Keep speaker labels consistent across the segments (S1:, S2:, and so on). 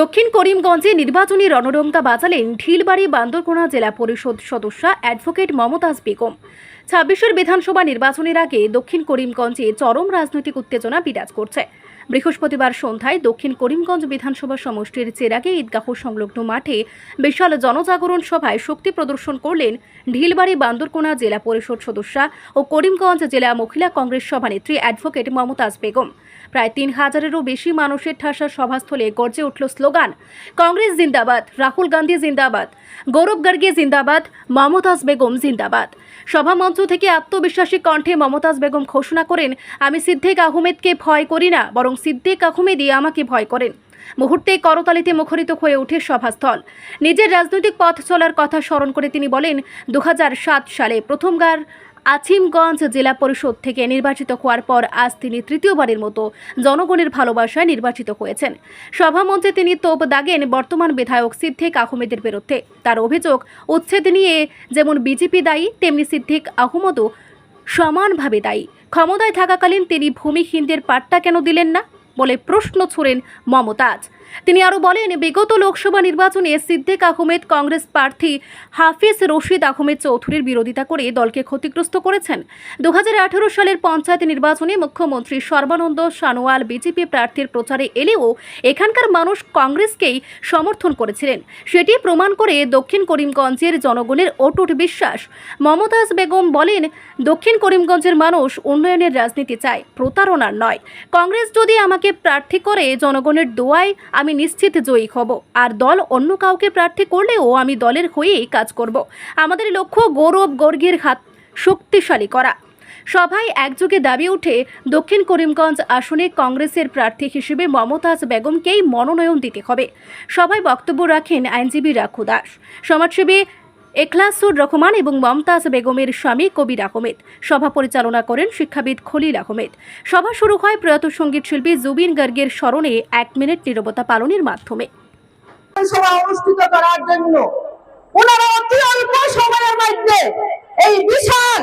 S1: দক্ষিণ করিমগঞ্জে নির্বাচনী রণরঙ্কা বাজালেন ঢিলবাড়ি বান্দরকোনা জেলা পরিষদ সদস্যা অ্যাডভোকেট মমতাজ বেগম। ছাব্বিশের বিধানসভা নির্বাচনের আগে দক্ষিণ করিমগঞ্জে চরম রাজনৈতিক উত্তেজনা বিরাজ করছে। বৃহস্পতিবার সন্ধ্যায় দক্ষিণ করিমগঞ্জ বিধানসভা সমষ্টির চেরাগে ঈদগাহ সংলগ্ন মাঠে বিশাল জনজাগরণ সভায় শক্তি প্রদর্শন করলেন ঢিলবাড়ি বান্দরকোনা জেলা পরিষদ সদস্যা ও করিমগঞ্জ জেলা মহিলা কংগ্রেস সভানেত্রী অ্যাডভোকেট মমতাজ বেগম। প্রায় তিন হাজারেরও বেশি মানুষের ঠাসা সভাস্থলে গর্জে উঠল স্লোগান, কংগ্রেস জিন্দাবাদ, রাহুল গান্ধী জিন্দাবাদ। গৌরব গার্গে জিন্দাবাদ, মমতাজ বেগম জিন্দাবাদ। সভামঞ্চ থেকে আত্মবিশ্বাসী কণ্ঠে মমতাজ বেগম ঘোষণা করেন, আমি সিদ্দিক আহমেদকে ভয় করি না, বরং সিদ্দিক আহমেদই আমাকে ভয় করেন। মুহূর্তে করতালিতে মুখরিত হয়ে ওঠে সভাস্থল। নিজের রাজনৈতিক পথ চলার কথা স্মরণ করে তিনি বলেন দু হাজার সাত সালে প্রথমবার আছিমগঞ্জ জেলা পরিষদ থেকে নির্বাচিত হওয়ার পর আজ তিনি তৃতীয়বারের মতো জনগণের ভালোবাসায় নির্বাচিত হয়েছেন। সভামঞ্চে তিনি তোপ দাগেন বর্তমান বিধায়ক সিদ্দিক আহমেদের বিরুদ্ধে। তার অভিযোগ, উচ্ছেদ নিয়ে যেমন বিজেপি দায়ী, তেমনি সিদ্দিক আহমদও সমানভাবে দায়ী। ক্ষমতায় থাকাকালীন তিনি ভূমিহীনদের পাট্টা কেন দিলেন না? বলে প্রশ্ন ছুড়েন মমতাজ। তিনি আরও বলেন, বিগত লোকসভা নির্বাচনে সিদ্দিক আহমেদ কংগ্রেস প্রার্থী হাফিজ রশিদ আহমেদ চৌধুরীর বিরোধিতা করে দলকে ক্ষতিগ্রস্ত করেছেন। দু সালের পঞ্চায়েত নির্বাচনে মুখ্যমন্ত্রী সর্বানন্দ সানোয়াল বিজেপি প্রার্থীর প্রচারে এলেও এখানকার মানুষ কংগ্রেসকেই সমর্থন করেছিলেন। সেটি প্রমাণ করে দক্ষিণ করিমগঞ্জের জনগণের অটুট বিশ্বাস। মমতাজ বেগম বলেন, দক্ষিণ করিমগঞ্জের মানুষ উন্নয়নের রাজনীতি চায়, প্রতারণার নয়। কংগ্রেস যদি আমাকে প্রার্থী করে জনগণের দোয়ায় আমি নিশ্চিত জয়ী হব। আর দল অন্য কাউকে প্রার্থী করলেও আমি দলের হয়েই কাজ করব। আমাদের লক্ষ্য গৌরব গর্গের হাত, শক্তিশালী করা। সভায় একযোগে দাবি উঠে দক্ষিণ করিমগঞ্জ আসনে কংগ্রেসের প্রার্থী হিসেবে মমতাজ বেগমকেই মনোনয়ন দিতে হবে। সভায় বক্তব্য রাখেন আইনজীবী রাখু দাস। সমাজসেবী এখলাসুর রহমান এবং মমতাজ বেগমের স্বামী কবির আহমেদ। সভা পরিচালনা করেন শিক্ষাবিদ খলিল আহমেদ। সভা শুরু হয় প্রয়াত সংগীত শিল্পী জুবিন গার্গের স্মরণে এক মিনিট নীরবতা পালনের মাধ্যমে।
S2: করার জন্য অতি মধ্যে এই বিশাল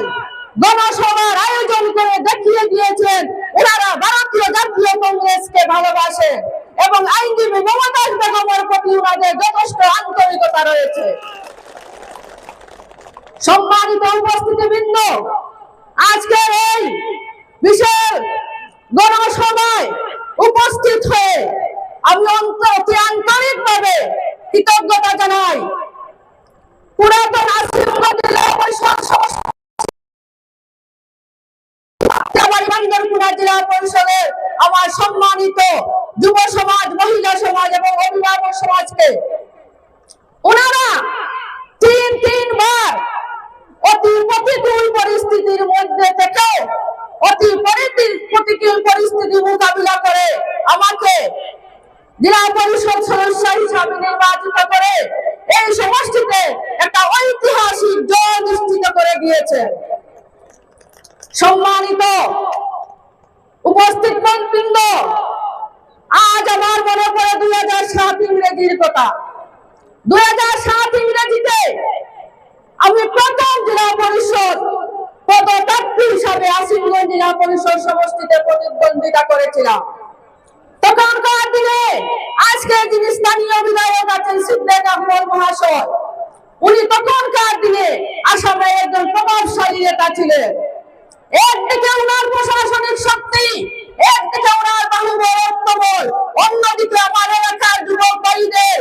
S2: আয়োজন করে দিয়েছেন ভারতীয় কংগ্রেসকে ভালোবাসে এবং আইনজীবী মমতাজ বেগমের প্রতি যথেষ্ট আন্তরিকতা রয়েছে। সম্মানিত উপস্থিতি উপস্থিতিবৃন্দ আজকের এই বিশাল গণসভায় উপস্থিত হয়ে আমি আন্তরিক ভাবে কৃতজ্ঞতা জানাই। পুরাতন আশীর্বাদ জেলা পরিষদের আমার সম্মানিত যুব সমাজ, মহিলা সমাজ এবং অভিভাবক সমাজকে, ওনারা তিন তিনবার অতি প্রতিকূল পরিস্থিতির মধ্যে থেকে অতি প্রতিকূল পরিস্থিতি মোকাবিলা করে আমাকে জেলা পরিষদ সদস্য হিসাবে নির্বাচিত করে এই সমষ্টিতে একটা ঐতিহাসিক জয় নিশ্চিত করে গিয়েছে সম্মানিত উপস্থিত মন্ত্রীবৃন্দ, আজ আমার মনে পড়ে দুই হাজার সাত ইংরেজির কথা। দুই হাজার সাত ইংরেজিতে আমি প্রথম জেলা পরিষদ, পদপ্রার্থী হিসাবে আসিমগঞ্জ জেলা পরিষদ সমষ্টিতে প্রতিদ্বন্দ্বিতা করেছিলাম। দিনে আজকে যিনি স্থানীয় উনি দিনে একজন ছিলেন। একদিকে ওনার প্রশাসনিক শক্তি, একদিকে ওনার অন্যদিকে আমার এলাকার যুবক ভাইদের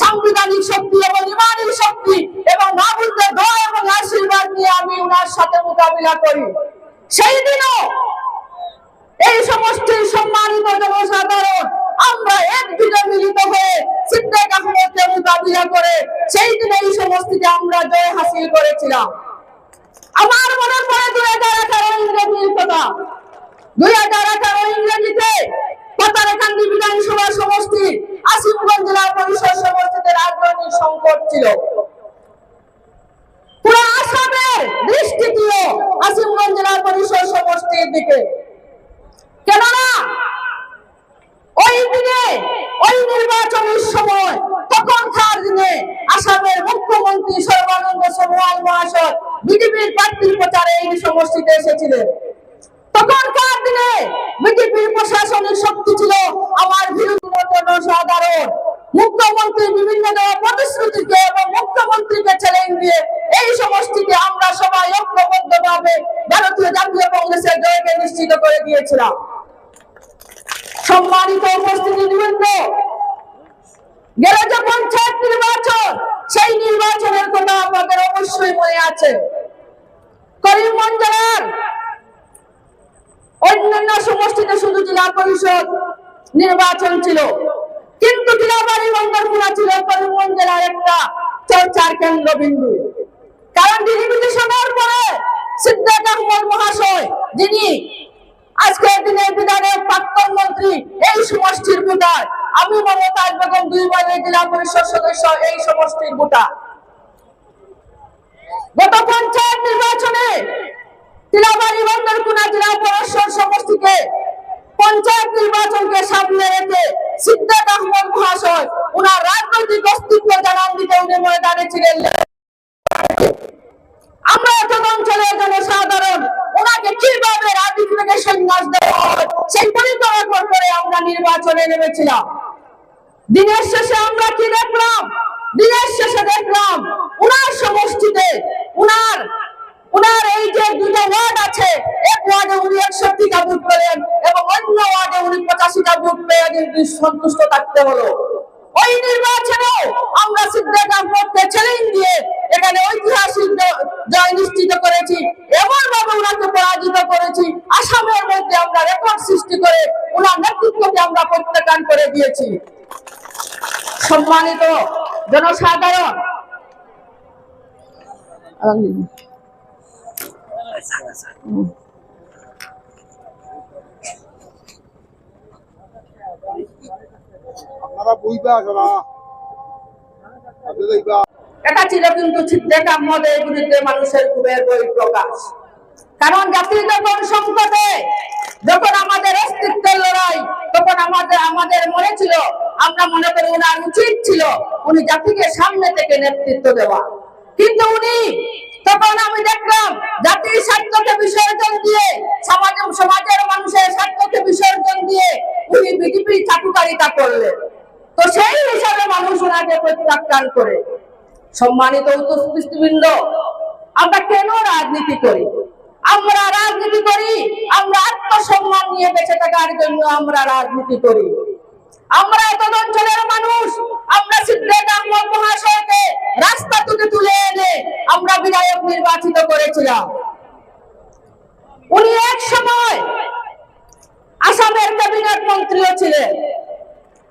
S2: সাংবিধানিক শক্তি এবং ইমানি শক্তি এবং মাহবুবদের দোয়া এবং আশীর্বাদ নিয়ে আমি ওনার সাথে মোকাবিলা করি। সেই দিনও এই সমষ্টির সম্মানিত জনসাধারণ, আমরা একদিকে মিলিত হয়ে সিদ্দিক আহমদকে মোকাবিলা করে সেই দিন এই সমষ্টিতে আমরা জয় হাসিল করেছিলাম। আমার মনে পড়ে দুই হাজার আঠারো ইংরেজির কথা। দুই হাজার আঠারো ইংরেজিতে পাতারেকান্দি বিধানসভা সমষ্টি আসিমগঞ্জ জেলা পরিষদ সমষ্টিতে রাজনৈতিক সংকট ছিল পুরো আসামের দৃষ্টি ছিল আসিমগঞ্জ জেলা পরিষদ সমষ্টির দিকে। কেননা, ওই দিনে, ওই নির্বাচনের সময়, তখনকার দিনে আসামের মুখ্যমন্ত্রী সর্বানন্দ সোনোয়াল মহাশয় বিজেপির প্রার্থীর প্রচারে এই সমষ্টিতে এসেছিলেন। তখনকার দিনে বিজেপির প্রশাসনিক শক্তি ছিল আমার জনসাধারণ মুখ্যমন্ত্রী বিভিন্ন প্রতিশ্রুতিকে এবং মুখ্যমন্ত্রীকে চ্যালেঞ্জ দিয়ে এই সমষ্টিকে আমরা সবাই ঐক্যবদ্ধভাবে ভারতীয় জাতীয় কংগ্রেসের জয়কে নিশ্চিত করে দিয়েছিলাম। সম্মানিত উপস্থিতি নিবন্ধ। গেল যে পঞ্চায়েত নির্বাচন, সেই নির্বাচনের কথা আমাদের অবশ্যই মনে আছে। করিমগঞ্জ জেলার অন্যান্য সমষ্টিতে শুধু জেলা পরিষদ নির্বাচন ছিল। কিন্তু টিলাবাড়ি বন্দরপুরা ছিল করিমগঞ্জ জেলার একটা চর্চার কেন্দ্রবিন্দু। কারণ ডিলিমিটেশনের পরে সিদ্ধার্থ আহমদ মহাশয়, যিনি আজকের দিনে বিধানের প্রাক্তন মন্ত্রী, এই সমষ্টির ভোটার, আমি মমতাজ বেগম দুইবারের জেলা পরিষদ সদস্য, এই সমষ্টির ভোটার। গত পঞ্চায়েত নির্বাচনে তিলাবাড়ি, বন্দরকুনা জেলা পরিষদ সমষ্টিকে পঞ্চায়েত নির্বাচনকে সামনে রেখে সিদ্ধার্থ আহমদ মহাশয়, ওনার রাজনৈতিক অস্তিত্ব জানান দিতে উনি ময়দানে ছিলেন। শেষে দেখলাম? উনার সমষ্টিতে, উনার উনার এই যে দুটো ওয়ার্ড আছে, এক ওয়ার্ডে উনি একষট্টিটা ভোট পেলেন এবং অন্য ওয়ার্ডে উনি পঁচাশিটা ভোট পেয়ে সন্তুষ্ট থাকতে হলো। ওই নির্বাচনেও আমরা সিদ্ধান্ত আহমদকে চ্যালেঞ্জ দিয়ে এখানে ঐতিহাসিক জয় নিশ্চিত করেছি। এমন ভাবে ওনাকে পরাজিত করেছি। আসামের মধ্যে আমরা রেকর্ড সৃষ্টি করে ওনার নেতৃত্বকে আমরা প্রত্যাখ্যান করে দিয়েছি। সম্মানিত জনসাধারণ।
S3: আপনারা
S2: কারণ যখন সংকটে, যখন আমাদের অস্তিত্বের লড়াই, তখন আমাদের আমাদের মনে ছিল, আমরা মনে করি ওনার উচিত ছিল উনি জাতিকে সামনে থেকে নেতৃত্ব দেওয়া। কিন্তু উনি তখন আমি দেখলাম, জাতির স্বার্থকে বিসর্জন দিয়ে, সমাজ, সমাজের মানুষের স্বার্থকে বিসর্জন দিয়ে উনি বিজেপি চাটুকারিতা করলেন। তো সেই হিসাবে মানুষ ওনাকে প্রত্যাখ্যান করে। সম্মানিত উপস্থিতিবৃন্দ, আমরা কেন রাজনীতি করি? আমরা রাজনীতি করি, আমরা আত্মসম্মান নিয়ে বেঁচে থাকার জন্য আমরা রাজনীতি করি। আমরা এত অঞ্চলের মানুষ, আমরা সিদ্দিক আহমদ মহাশয়কে রাস্তা থেকে তুলে এনে আমরা বিধায়ক নির্বাচিত করেছিলাম। উনি এক সময় আসামের ক্যাবিনেট মন্ত্রীও ছিলেন।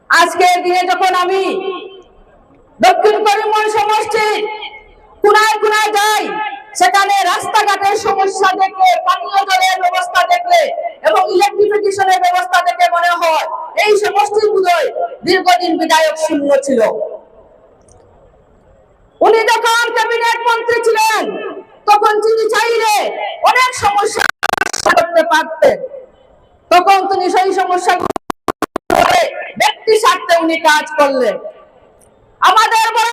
S2: আজকের দিনে যখন আমি দক্ষিণ করিমগঞ্জ সমষ্টি কুনায় কুনায় যাই, সেখানে রাস্তাঘাটের সমস্যা দেখলে, পানীয় জলের ব্যবস্থা দেখলে এবং ইলেকট্রিফিকেশনের ব্যবস্থা দেখে মনে হয়, এই সমষ্টিগুলোয় দীর্ঘদিন বিধায়ক শূন্য ছিল। উনি যখন ক্যাবিনেট মন্ত্রী ছিলেন, তখন তিনি চাইলে অনেক সমস্যা করতে পারতেন। তখন তিনি সেই সমস্যা ব্যক্তি স্বার্থে উনি কাজ করলেন? আমাদের